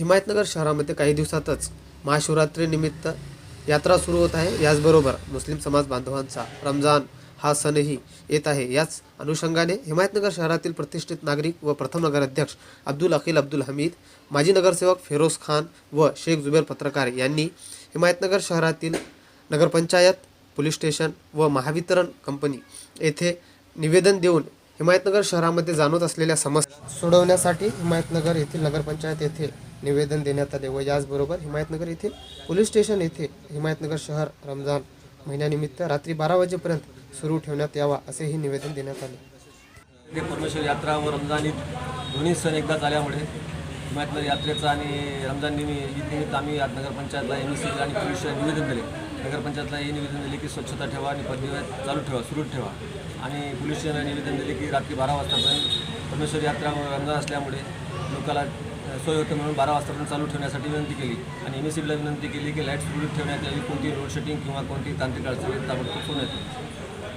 हिमायतनगर शहरामध्ये काही दिवसातच महाशिवरात्रीनिमित्त यात्रा सुरू होत आहे. याचबरोबर मुस्लिम समाज बांधवांचा रमजान हा सणही येत आहे. याच अनुषंगाने हिमायतनगर शहरातील प्रतिष्ठित नागरिक व प्रथम नगराध्यक्ष अब्दुल अखिल अब्दुल हमीद माजी नगरसेवक फेरोज खान व शेख जुबेर पत्रकार यांनी हिमायतनगर शहरातील नगरपंचायत पोलीस स्टेशन व महावितरण कंपनी येथे निवेदन देऊन हिमायतनगर शहरामध्ये जाणवत असलेल्या समस्या सोडवण्यासाठी हिमायतनगर येथील नगरपंचायत येथे निवेदन देण्यात आले व याचबरोबर हिमायतनगर येथील पोलीस स्टेशन येथे हिमायतनगर शहर रमजान महिन्यानिमित्त रात्री बारा वाजेपर्यंत सुरू ठेवण्यात यावा असेही निवेदन देण्यात आले. परमेश्वर यात्रा व रमजान ईद दोन्ही सण एकदाच आल्यामुळे हिमायतनगर यात्रेचा आणि रमजान निमित्त आम्ही नगरपंचायतला एम सी आणि पोलीस निवेदन दिले. नगरपंचायतला हे निवेदन दिले की स्वच्छता ठेवा आणि पदवी चालू ठेवा सुरू ठेवा. आणि पोलीस निवेदन दिले की रात्री बारा वाजतापर्यंत परमेश्वर यात्रा व रमजान असल्यामुळे लोकाला सोय होते म्हणून बारा वाजतापर्यंत चालू ठेवण्यासाठी विनंती केली. आणि एम एस विनंती केली की लाइट सुरळीत ठेवण्यात यावी. कोणती रोड शेटिंग किंवा कोणती तांत्रिक अडचणी ताबडतोब होण्यात यावी